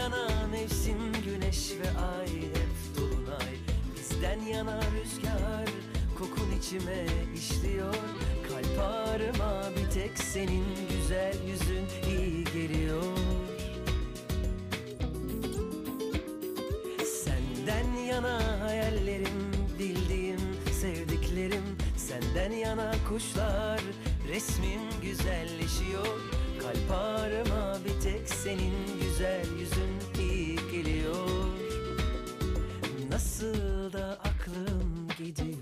yana mevsim güneş ve ay hep dolunay. Bizden yana rüzgar kokun içime işliyor. Kalp ağrıma bir tek senin güzel yüzün iyi geliyor. Senden yana hayallerim, bildiğim, sevdiklerim. Senden yana kuşlar, resmim güzelleşiyor. Kalp ağrıma bir tek senin Nasıl da aklım gidiyor.